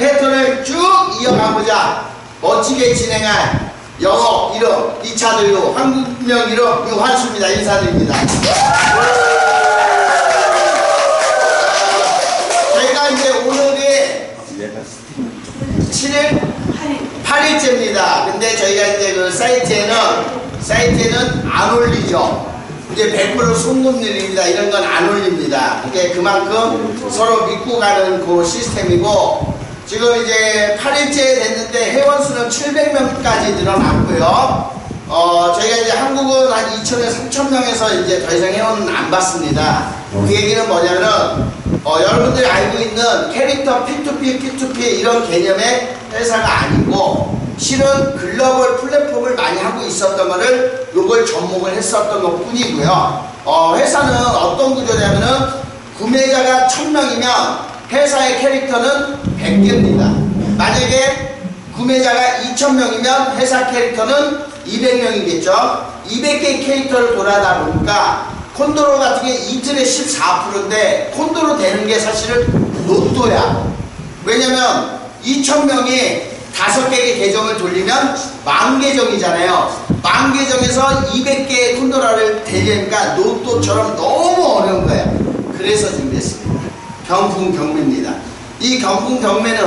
이 패턴을 쭉 이어가보자 멋지게 진행할 영어 이름 이차도요 한국명 이름 유환수입니다 인사드립니다 저희가 이제 오늘이 7일 8일째입니다. 근데 저희가 이제 그 사이트에는 사이트에는 안 올리죠. 이제 100% 송금률입니다. 이런 건 안 올립니다. 이게 그만큼 서로 믿고 가는 그 시스템이고 지금 이제 8일째 됐는데 회원 수는 700명까지 늘어났고요. 어, 저희가 이제 한국은 한 2천에서 3천 명에서 이제 더 이상 회원은 안 받습니다. 그 얘기는 뭐냐면은 어, 여러분들이 알고 있는 캐릭터 P2P, P2P 이런 개념의 회사가 아니고 실은 글로벌 플랫폼을 많이 하고 있었던 거를 요걸 접목을 했었던 것 뿐이고요. 어, 회사는 어떤 구조냐면은 구매자가 1000명이면 회사의 캐릭터는 100개입니다. 만약에 구매자가 2,000명이면 회사 캐릭터는 200명이겠죠. 200개의 캐릭터를 돌아다 보니까 콘도로 같은 게 이틀에 14%인데 콘도로 되는 게 사실은 로또야. 왜냐면 2,000명이 5개의 계정을 돌리면 만 계정이잖아요. 만 계정에서 200개의 콘도라를 되려니까 로또처럼 너무 어려운 거야. 그래서 준비했습니다. 경품 경매입니다. 이 경품 경매는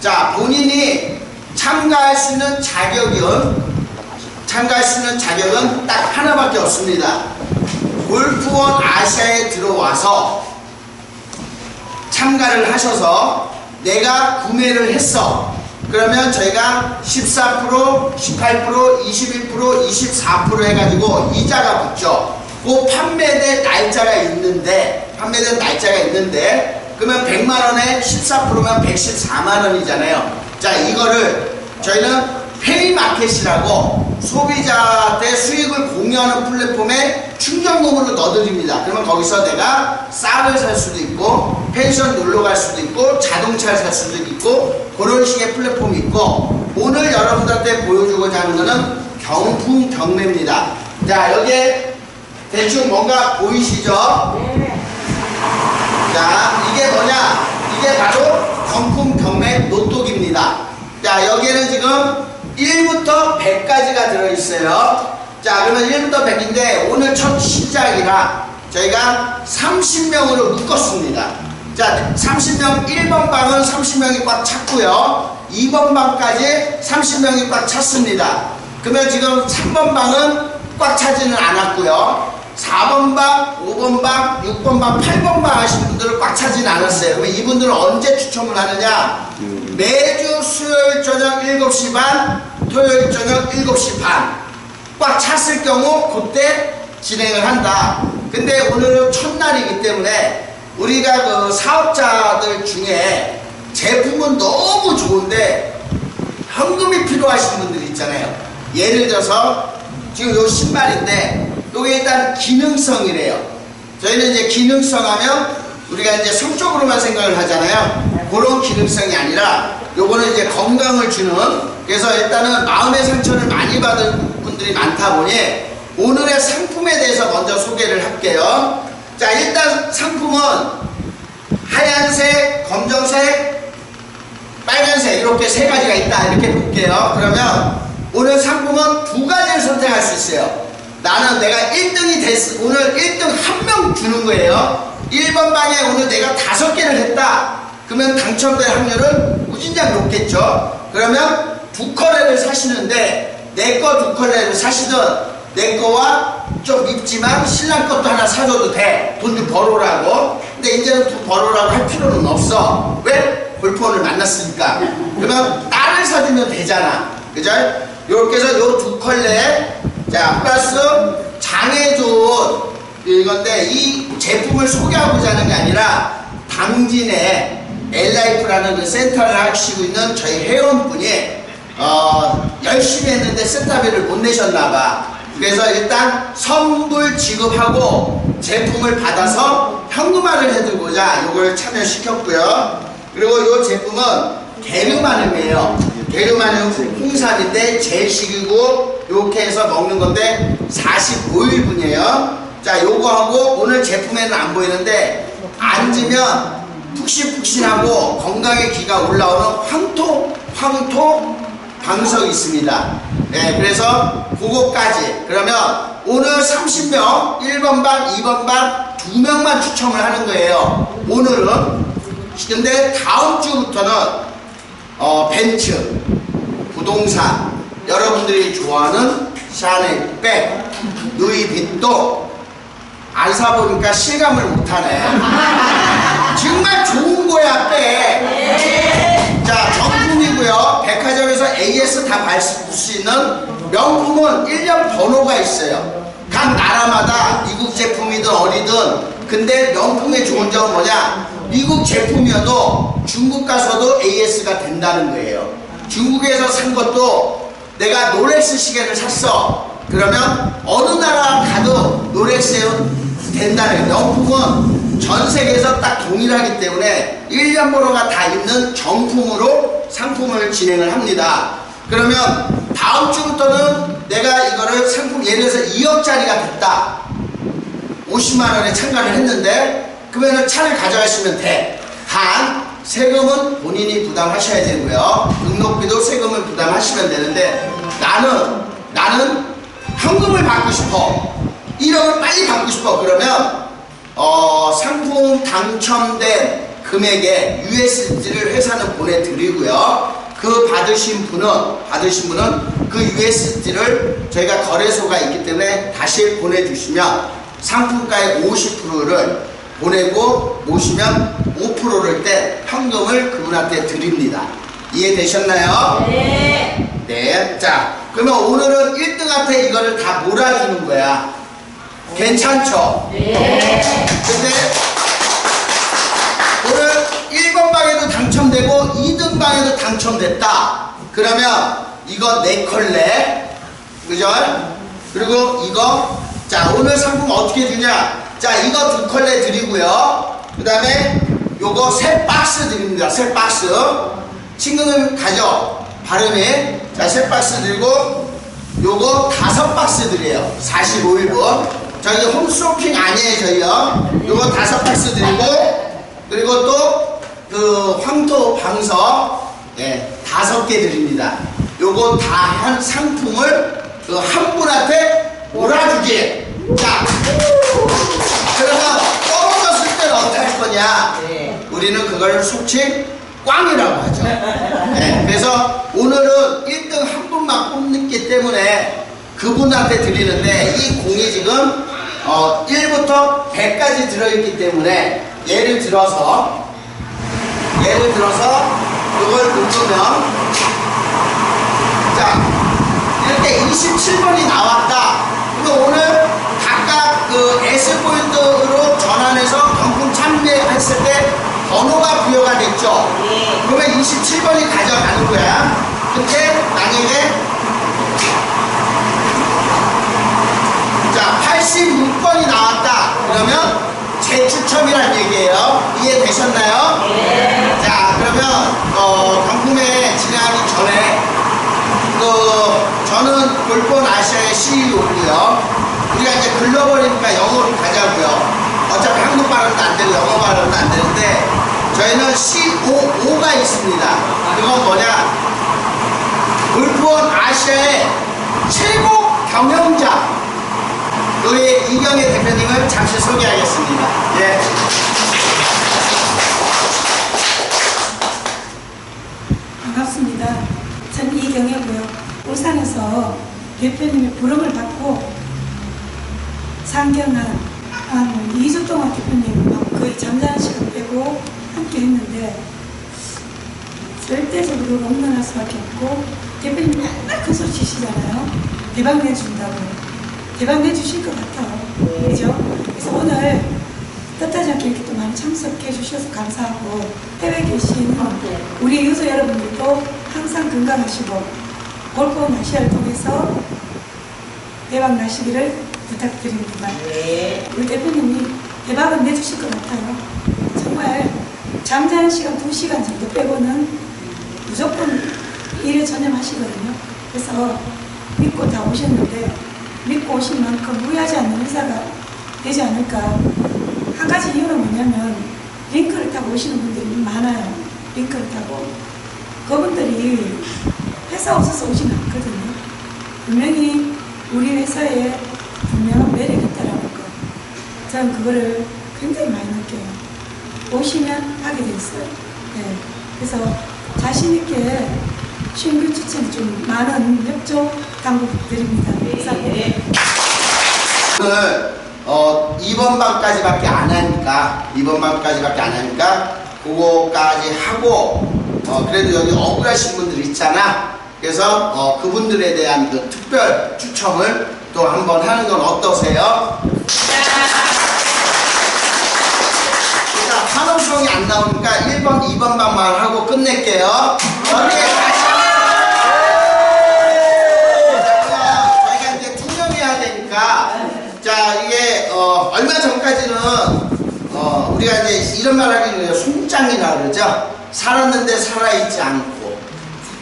자 본인이 참가할 수 있는 자격은 참가할 수 있는 자격은 딱 하나밖에 없습니다. 골프원 아시아에 들어와서 참가를 하셔서 내가 구매를 했어. 그러면 저희가 14%, 18%, 21%, 24% 해가지고 이자가 붙죠. 그 판매된 날짜가 있는데, 판매된 날짜가 있는데, 그러면 100만원에 14%면 114만원이잖아요. 자, 이거를 저희는 페이마켓이라고 소비자한테 수익을 공유하는 플랫폼에 충전금으로 넣어드립니다. 그러면 거기서 내가 쌀을 살 수도 있고 펜션 놀러 갈 수도 있고 자동차를 살 수도 있고 그런 식의 플랫폼이 있고 오늘 여러분들한테 보여주고자 하는 거는 경품 경매입니다. 자 여기에 대충 뭔가 보이시죠? 자 이게 뭐냐? 이게 바로 경품 경매 노트북입니다. 자 여기에는 지금 1부터 100까지가 들어있어요. 자, 그러면 1부터 100인데 오늘 첫 시작이라 저희가 30명으로 묶었습니다. 자, 30명, 1번 방은 30명이 꽉 찼고요. 2번 방까지 30명이 꽉 찼습니다. 그러면 지금 3번 방은 꽉 차지는 않았고요. 4번 방, 5번 방, 6번 방, 8번 방 하신 분들은 꽉 차지는 않았어요. 그럼 이분들은 언제 추첨을 하느냐? 매주 수요일 저녁 7시 반, 토요일 저녁 7시 반. 꽉 찼을 경우 그때 진행을 한다. 근데 오늘은 첫날이기 때문에 우리가 그 사업자들 중에 제품은 너무 좋은데 현금이 필요하신 분들 있잖아요. 예를 들어서 지금 요 신발인데 요게 일단 기능성이래요. 저희는 이제 기능성 하면 우리가 이제 성적으로만 생각을 하잖아요. 그런 기능성이 아니라 요거는 이제 건강을 주는 그래서 일단은 마음의 상처를 많이 받은 분들이 많다 보니 오늘의 상품에 대해서 먼저 소개를 할게요. 자 일단 상품은 하얀색, 검정색, 빨간색 이렇게 세 가지가 있다 이렇게 볼게요. 그러면 오늘 상품은 두 가지를 선택할 수 있어요. 나는 내가 1등이 됐, 오늘 1등 한 명 주는 거예요. 1번 방에 오늘 내가 다섯 개를 했다. 그러면 당첨될 확률은 무진장 높겠죠. 그러면 두 컬레를 사시는데 내 거 두 컬레를 사시든 내 거와 좀 밉지만 신랑 것도 하나 사줘도 돼. 돈 좀 벌어라고. 근데 이제는 돈 벌어라고 할 필요는 없어. 왜? 골프원을 만났으니까. 그러면 딸을 사주면 되잖아. 그죠? 요렇게 해서 요 두 컬레 자 플러스 좋은 이건데 이 제품을 소개하고자 하는 게 아니라 당진에 엘라이프라는 그 센터를 하시고 있는 저희 회원분이 어, 열심히 했는데 센터비를 못 내셨나봐. 그래서 일단 선불 지급하고 제품을 받아서 현금화를 해두고자 이걸 참여시켰고요. 그리고 이 제품은 게르마늄이에요. 게르마늄 홍삼인데 제식이고 이렇게 해서 먹는 건데 45일 분이에요. 자, 요거 하고 오늘 제품에는 안 보이는데 앉으면 툭 푹신푹신하고 건강의 기가 올라오는 황토 황토 방석이 있습니다. 네, 그래서 그거까지 그러면 오늘 30명 1번 반, 2번 반두 명만 추첨을 하는 거예요. 오늘은 근데 다음 주부터는 어, 벤츠, 부동산, 여러분들이 좋아하는 샤넬 백, 누이비또 안 사보니까 실감을 못하네. 정말 좋은 거야 백. 자 정품이고요. 백화점에서 AS 다볼수 있는 명품은 1년 번호가 있어요. 각 나라마다 미국 제품이든 어디든 근데 명품의 좋은 점은 뭐냐? 미국 제품이어도 중국 가서도 AS가 된다는 거예요. 중국에서 산 것도 내가 롤렉스 시계를 샀어. 그러면 어느 나라 가도 롤렉스에 된다는. 명품은 전 세계에서 딱 동일하기 때문에 1년 번호가 다 있는 정품으로 상품을 진행을 합니다. 그러면 다음 주부터는 내가 이거를 상품 예를 들어서 2억짜리가 됐다. 50만 원에 참가를 했는데 그러면 차를 가져가시면 돼. 단 세금은 본인이 부담하셔야 되고요. 등록비도 세금을 부담하시면 되는데 나는 나는 현금을 받고 싶어. 1억을 빨리 받고 싶어. 그러면 어, 상품 당첨된 금액에 USD를 회사는 보내드리고요. 그 받으신 분은 받으신 분은 그 USD를 저희가 거래소가 있기 때문에 다시 보내주시면 상품가의 50%를 보내고 모시면 5%를 때 현금을 그분한테 드립니다. 이해되셨나요? 네. 네. 자, 그러면 오늘은 1등한테 이거를 다 몰아주는 거야. 괜찮죠? 네. 근데 오늘 1번 방에도 당첨되고 2등 방에도 당첨됐다. 그러면 이거 네 컬레. 그죠? 그리고 이거 자 오늘 상품 어떻게 주냐? 자 이거 두 컬레 드리고요. 그 다음에 요거 세 박스 드립니다. 세 박스. 친구는 가져. 발음이. 자, 세 박스 드리고 요거 다섯 박스 드려요. 45일분. 저희 홈쇼핑 아니에요, 저희요. 요거 다섯 박스 드리고 그리고 또 그 황토 방석 예, 다섯 개 드립니다. 요거 다 한 상품을 그 한 분한테 몰아주기. 자, 그러면 떨어졌을 때는 어떻게 할 거냐? 네. 우리는 그걸 속칭 꽝이라고 하죠. 네, 그래서 오늘은 1등 한 분만 뽑기 때문에 그분한테 드리는데 이 공이 지금 어, 1부터 100까지 들어있기 때문에 예를 들어서 예를 들어서 이걸 누르면 자 이렇게 27번이 나왔다. 그럼 오늘 그 S포인트로 전환해서 경품 참여했을 때 번호가 부여가 됐죠. 네. 그러면 27번이 가져가는 거야. 근데 만약에 자 86번이 나왔다. 그러면 재추첨이란 얘기예요. 이해되셨나요? 네. 자 그러면 어, 경품에 진행하기 전에 그 저는 골본 아시아의 CEO고요. 우리가 이제 글로벌이니까 영어로 가자고요. 어차피 한국 발음도 안 되고 영어 발음도 안 되는데 저희는 COO가 있습니다. 그건 뭐냐? 골프원 아시아의 최고 경영자 우리 이경혜 대표님을 잠시 소개하겠습니다. 예. 반갑습니다. 저는 이경혜고요. 울산에서 대표님의 부름을 받고 상경한 한 2주 동안 대표님하고 거의 잠자는 시간 빼고 함께 했는데 절대적으로 롱런할 수밖에 없고 대표님 맨날 큰 소리 치시잖아요. 대박 내준다고. 대박 내주실 것 같아요. 그죠? 그래서 오늘 뜻하지 않게 이렇게 또 많이 참석해 주셔서 감사하고 해외 계신 우리 유저 여러분들도 항상 건강하시고 골프 아시아를 통해서 대박 나시기를 부탁드립니다. 네. 우리 대표님이 대박을 내주실 것 같아요. 정말 잠자는 시간 2시간 정도 빼고는 무조건 일에 전념하시거든요. 그래서 믿고 다 오셨는데 믿고 오신 만큼 후회하지 않는 회사가 되지 않을까. 한 가지 이유는 뭐냐면 링크를 타고 오시는 분들이 많아요. 링크를 타고. 그분들이 회사 없어서 오진 않거든요. 분명히 우리 회사에 분명한 매력이 거. 저는 그거를 굉장히 많이 느껴요. 오시면 하게 돼 있어요. 네. 그래서 자신있게 신규 추천 좀 많은 협조 당부 드립니다. 감사합니다. 오늘 어 2번 방까지밖에 안 하니까 2번 방까지밖에 안 하니까 그거까지 하고 어 그래도 여기 억울하신 분들 있잖아 그래서 어 그분들에 대한 그 특별 추첨을 또 한번 하는 건 어떠세요? 일단 환호성이 안 나오니까 1번, 2번 방만 하고 끝낼게요. 자, 저희가 이제 투명해야 되니까 자 이게 어, 얼마 전까지는 어, 우리가 이제 이런 말 하기는 송장이라 그러죠. 살았는데 살아있지 않고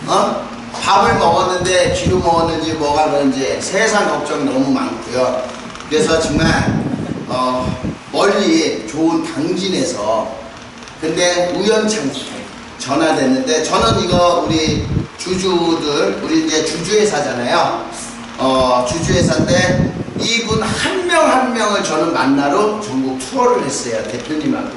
어? 밥을 먹었는데 기름 먹었는지 뭐가 그런지 세상 걱정이 너무 많고요. 그래서 정말 어, 멀리 좋은 당진에서 근데 우연찮게 전화됐는데 저는 이거 우리 주주들 우리 이제 주주회사잖아요. 어, 주주회사인데 이분 한 명한 명을 저는 만나러 전국 투어를 했어요 대표님하고.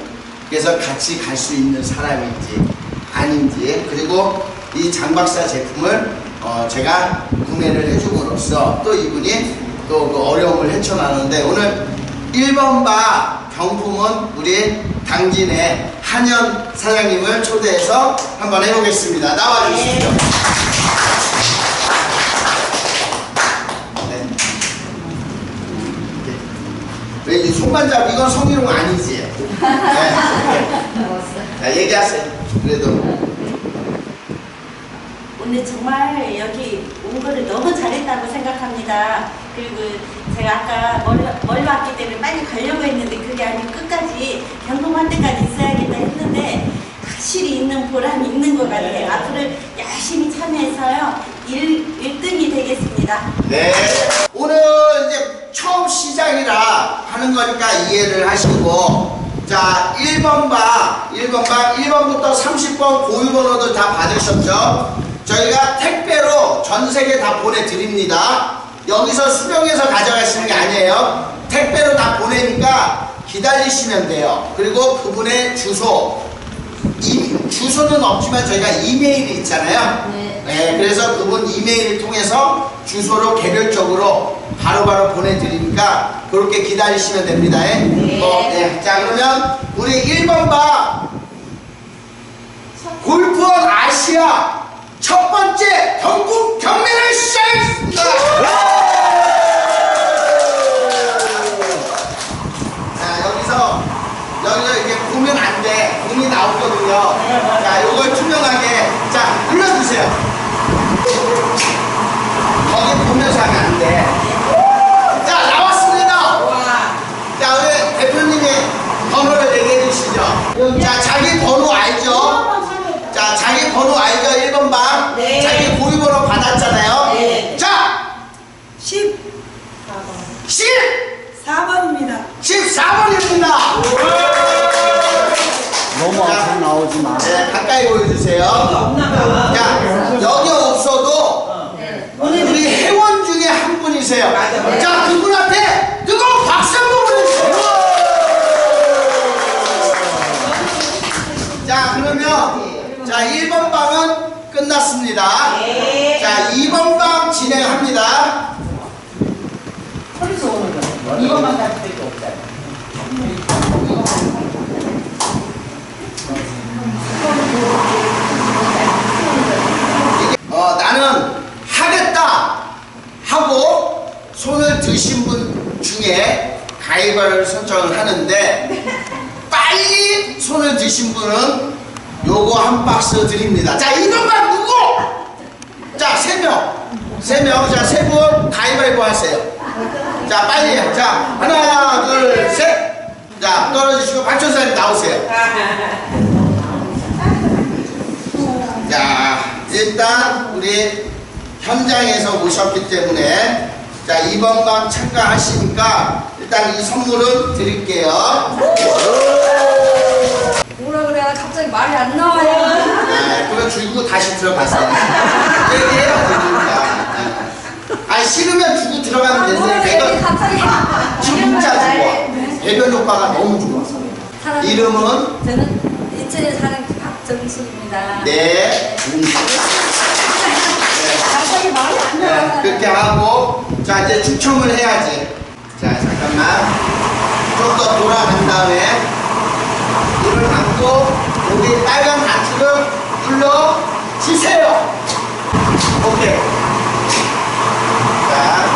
그래서 같이 갈 수 있는 사람인지 아닌지 그리고 이 장박사 제품을 어, 제가 구매를 해줌으로써 또 이분이 또 그 어려움을 헤쳐나가는데 오늘 1번 바 경품은 우리 당진의 한현 사장님을 초대해서 한번 해보겠습니다. 나와주시죠. 네. 왜이 손만 잡 이건 성희롱 아니지? 네. 자, 얘기하세요. 그래도 오늘 정말 여기 온 거를 너무 잘했다고 생각합니다. 그리고 제가 아까 멀리, 멀리 왔기 때문에 빨리 가려고 했는데 그게 아니고 끝까지 경험할 때까지 있어야겠다 했는데 확실히 있는 보람이 있는 것 같아요. 앞으로 열심히 참여해서요. 1, 1등이 되겠습니다. 네. 오늘 이제 처음 시작이라 하는 거니까 이해를 하시고 자 1번 방 1번 방 1번부터 30번 고유번호들 다 받으셨죠? 저희가 택배로 전 세계 다 보내드립니다. 여기서 수령해서 가져가시는 게 아니에요. 택배로 다 보내니까 기다리시면 돼요. 그리고 그분의 주소 이, 주소는 없지만 저희가 이메일이 있잖아요. 네. 그래서 그분 이메일을 통해서 주소로 개별적으로 바로 바로 보내드리니까 그렇게 기다리시면 됩니다. 예? 네. 어, 예. 자, 그러면 우리 1번 방 골프원 아시아 첫 번째 전국 경매를 시작했습니다. 자, 여기서 여기서 이렇게 보면 안 돼. 공이 나오거든요. 자, 요걸 투명하게 자 눌러주세요. 거기 보면서 하면 안 돼. 자, 나왔습니다. 자, 우리 대표님의 번호를 얘기해 주시죠. 자, 자기 번호 알죠? 자, 자기 번호 알죠? 1번 방. 네. 자기 고유 번호 받았잖아요. 네. 자, 14번입니다. 10! 4번입니다. 14번입니다. 너무 앞으로 나오지 마. 네, 가까이 보여주세요. 자, 여기 없어도 우리 회원 중에 한 분이세요. 자, 끝났습니다. 자, 2번 방 진행합니다. 이것만 갈 수밖에 없잖아. 어, 나는 하겠다 하고 손을 드신 분 중에 가위바위보를 선정을 하는데 빨리 손을 드신 분은 요거 한 박스 드립니다. 자, 이번만 누구? 자, 세 명. 세 명. 자, 세 분 가위바위보 하세요. 자, 빨리. 자, 하나, 둘, 셋. 자, 떨어지시고 박천사님 나오세요. 자, 일단 우리 현장에서 오셨기 때문에 자, 이번 방 참가하시니까 일단 이 선물은 드릴게요. 갑자기 말이 안 나와요. 아, 그거 주고 다시 들어가세요. 얘기해야 되니까. 아, 싫으면 주고 들어가면 되는데, 얘 내가 갑자기 진짜 좋아. 배변 효과가 너무 좋아. 사람- 이름은? 저는 인천에 사는 박정숙입니다. 네. 갑자기 말이 안 네, 나와요. 그렇게 하고, 자, 이제 추첨을 해야지. 자, 잠깐만. 좀 더 돌아간 다음에, 입을 감 고, 여기 빨간 하트를 눌러 주세요. 오케이. 자.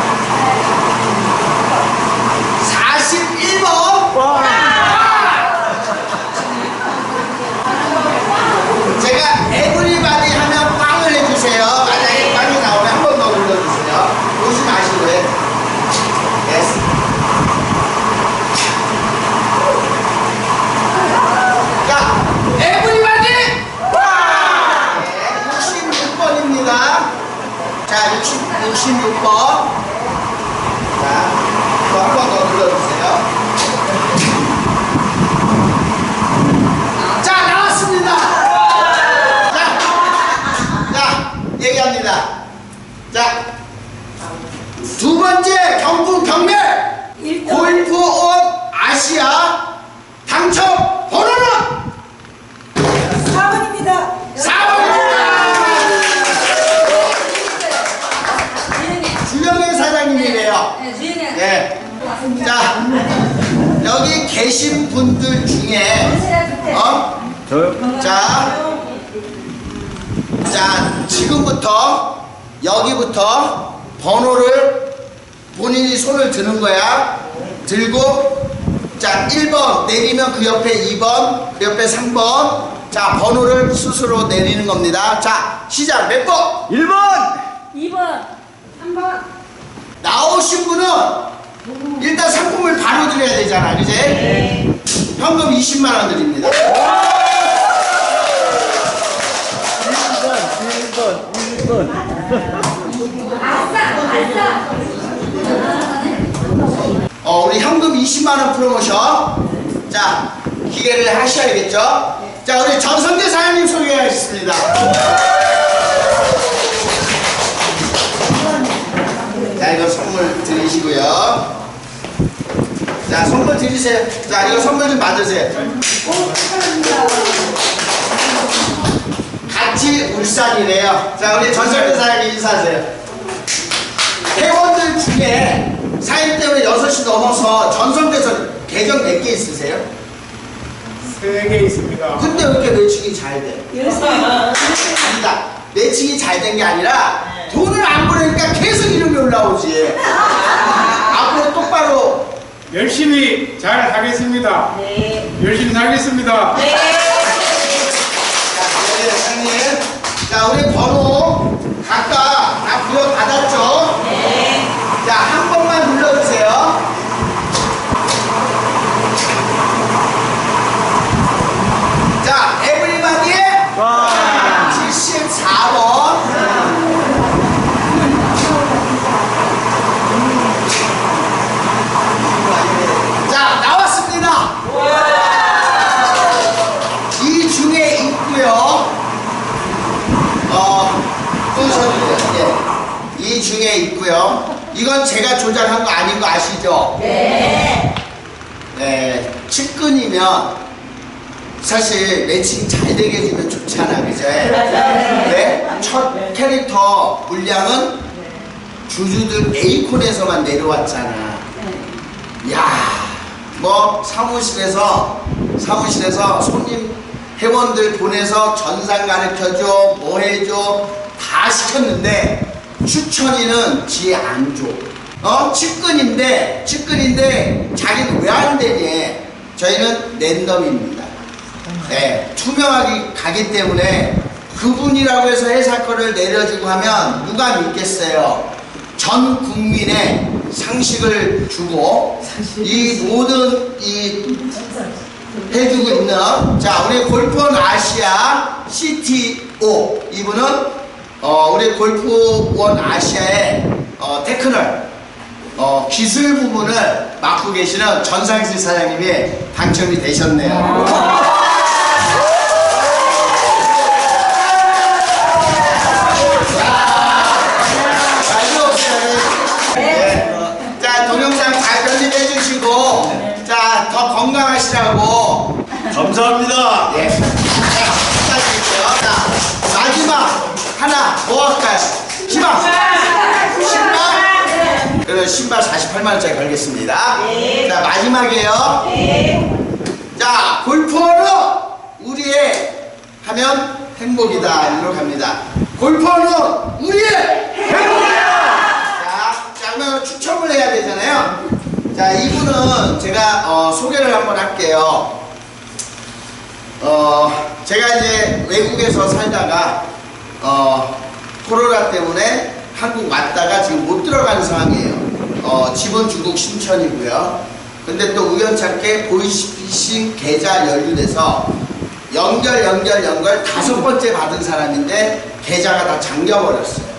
41번. 제가 에브리바디 하면 빵을 해주세요. 만약에 빵이 나오면 한 번 더 눌러주세요. 오지 마시고요. 예스. 자, 에브리바디! 네, 66번입니다. 자, 60, 66번. 자, 또 한 번 더 눌러주세요. 자, 나왔습니다. 자, 자, 얘기합니다. 자, 두 번째 경북 경매 골프온 아시아 당첨 번호는 4번입니다. 4번입니다. 주영애 사장님이래요. 네. 예. 자, 여기 계신 분들 중에, 어? 저요? 자, 자, 지금부터 여기부터 번호를 본인이 손을 드는 거야. 들고, 자, 1번 내리면 그 옆에 2번, 그 옆에 3번. 자, 번호를 스스로 내리는 겁니다. 자, 시작. 몇 번? 1번! 2번, 3번. 나오신 분은 일단 상품을 바로 드려야 되잖아. 그지? 현금 20만원 드립니다. 1번, 1번, 1번. 어, 우리 현금 20만원 프로모션. 자, 기계를 하셔야겠죠? 자, 우리 전성재 사장님 소개하겠습니다. 자, 이거 선물 드리시고요. 자, 선물 드리세요. 자, 이거 선물 좀 받으세요. 같이 울산이래요. 자, 우리 전성재 사장님 인사하세요. 회원들 중에 사인 때문에 6시 넘어서 전성대에서 계정 몇개 있으세요? 세 개 있습니다. 근데 왜 이렇게 매칭이 잘 돼? 아니다. 매칭이 잘 된 게 아니라 돈을 안 보내니까 계속 이름이 올라오지. 앞으로 똑바로 열심히 잘 하겠습니다. 네. 열심히 살겠습니다. 자, 우리 회장님. 자, 우리 번호 각각 다 부여받았죠? 네. 자, 한 번만 눌러주세요. 자, 에브리바디 와! 74번. 자, 나왔습니다. 이 중에 있고요. 어, 끄셔도 예. 이 중에 있고요. 이건 제가 조작한 거 아닌 거 아시죠? 네. 네, 측근이면 사실 매칭 잘 되게 해주면 좋잖아, 그죠? 네. 첫 캐릭터 물량은 주주들 A콘에서만 내려왔잖아. 야, 뭐 사무실에서 사무실에서 손님 회원들 보내서 전산 가르쳐줘, 뭐 해줘 다 시켰는데 추천위는 지안 줘. 어 측근인데 측근인데 자기는 왜 안 되니? 저희는 랜덤입니다. 네, 투명하게 가기 때문에 그분이라고 해서 회사 거를 내려주고 하면 누가 믿겠어요? 전 국민의 상식을 주고 이 모든 이 해주고 있는 자 우리 골프원 아시아 CTO 이분은 어, 우리 골프원 아시아의 어, 테크널 어, 기술 부분을 맡고 계시는 전상실 사장님이 당첨이 되셨네요. 자, 동영상 잘 편집해 주시고 더 건강하시라고 감사합니다. 예. 하나 뭐 할까요? 신발. 신발. 그러면 신발 48만 원짜리 걸겠습니다. 자, 마지막이에요. 자, 골프는 우리의 하면 행복이다. 일로 갑니다. 골프는 우리의 자, 자, 그러면 추첨을 해야 되잖아요. 자, 이분은 제가 어, 소개를 한번 할게요. 어, 제가 이제 외국에서 살다가 어, 코로나 때문에 한국 왔다가 지금 못 들어가는 상황이에요. 어, 집은 중국 신천이고요. 근데 또 우연찮게 보이스피싱 계좌 연루돼서 연결 연결 연결 다섯 번째 받은 사람인데 계좌가 다 잠겨버렸어요.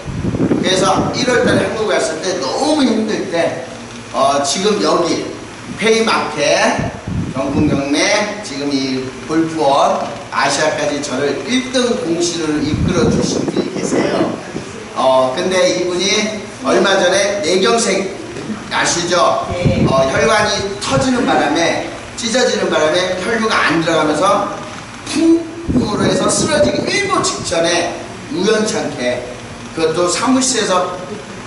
그래서 1월달에 한국에 왔을 때 너무 힘들 때 어, 지금 여기 페이마켓 경풍경매 지금 이 골프원 아시아까지 저를 1등 공신으로 이끌어 주신 분이 계세요. 어 근데 이분이 얼마 전에 뇌경색 아시죠? 네. 어, 혈관이 터지는 바람에 찢어지는 바람에 혈류가 안 들어가면서 풍으로 해서 쓰러지기 일보 직전에 우연찮게 그것도 사무실에서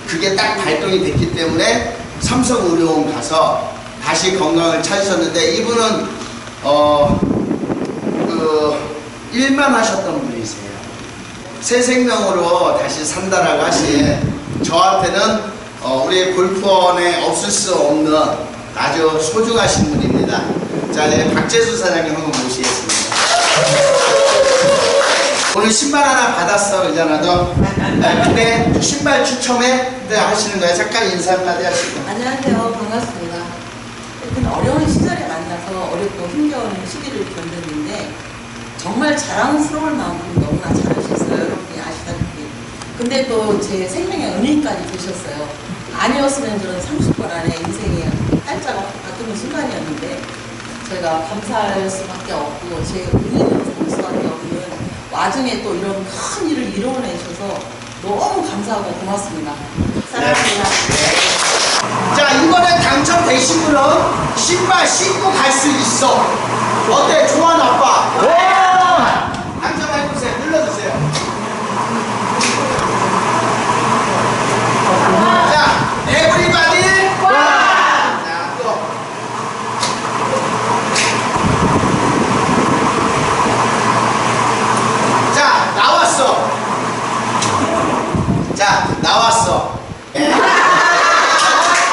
그게 딱 발동이 됐기 때문에 삼성의료원 가서 다시 건강을 찾으셨는데 이분은 어 그 일만 하셨던 분이세요. 새 생명으로 다시 산다라고 하신 저한테는 어, 우리 골프원에 없을 수 없는 아주 소중하신 분입니다. 자, 이제 박재수 사장님 한번 모시겠습니다. 오늘 신발 하나 받았어, 의자나도. 아, 근데 신발 추첨회 때 하시는 거예요. 잠깐 인사 한마디 하시고. 안녕하세요. 반갑습니다. 어려운 시절에 만나서 어렵고 힘겨운 시기를 견뎠는데 정말 자랑스러울 만큼 너무나 잘하셨어요. 여러분이 아시다시피. 근데 또 제 생명의 은인까지 되셨어요. 아니었으면 저는 30분 안에 인생이 팔자가 바뀌는 순간이었는데 제가 감사할 수밖에 없고 제 은인으로 볼 수밖에 없는 와중에 또 이런 큰 일을 이뤄내셔서 너무 감사하고 고맙습니다. 사랑합니다. 자, 이번에 당첨되신 분은 신발 신고 갈 수 있어. 어때? 좋아, 나빠? 당첨해보세요. 눌러주세요. 자, 에브리바디. 자, 또. 자, 나왔어. 자, 나왔어.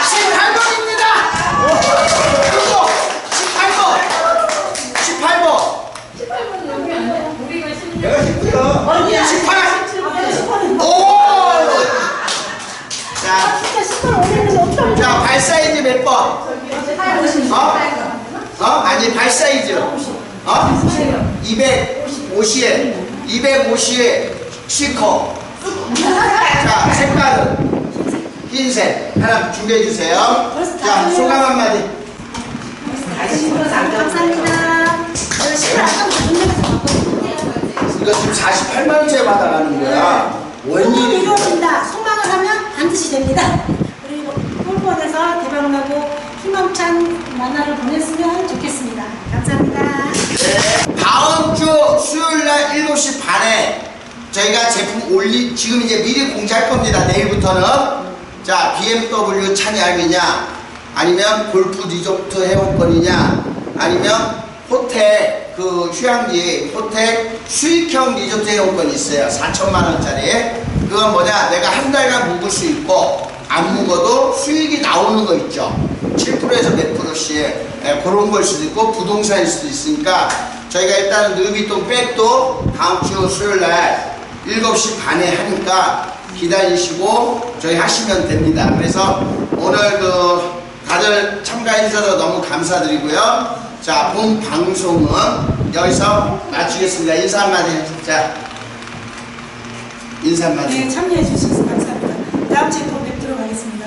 18번입니다. 그리고 18번. 18번. 내가 19야. 18. 오. 자, 자, 발 사이즈 몇 번? 어? 어? 아니, 발 사이즈. 어? 250. 250. C컵. 자, 색깔은? 흰색. 하나 준비해 주세요. 자, 소감 한마디. 이거 지금 48만 원째 받아가는 거야. 원인이 이겁니다. 소망을 하면 반드시 됩니다. 그리고 골프원에서 대박나고 희망찬 만화를 보냈으면 좋겠습니다. 감사합니다. 다음 주 수요일 날 7시 반에 저희가 제품 올리 지금 이제 미리 공지할 겁니다. 내일부터는 자 BMW 찬양이냐 아니면 골프 리조트 회원권이냐 아니면 호텔 그 휴양지 호텔 수익형 리조트 회원권이 있어요. 4천만 원짜리. 그건 뭐냐 내가 한 달간 묵을 수 있고 안 묵어도 수익이 나오는 거 있죠. 7%에서 몇 프로씩 예, 그런 걸 수도 있고 부동산일 수도 있으니까 저희가 일단은 느비동 백도 다음 주 수요일 날 7시 반에 하니까 기다리시고 저희 하시면 됩니다. 그래서 오늘 그 다들 참가해 주셔서 너무 감사드리고요. 자, 본 방송은 여기서 마치겠습니다. 인사 한마디. 자, 인사 한마디. 네, 참여해 주셔서 감사합니다. 다음 주에 또 뵙도록 하겠습니다.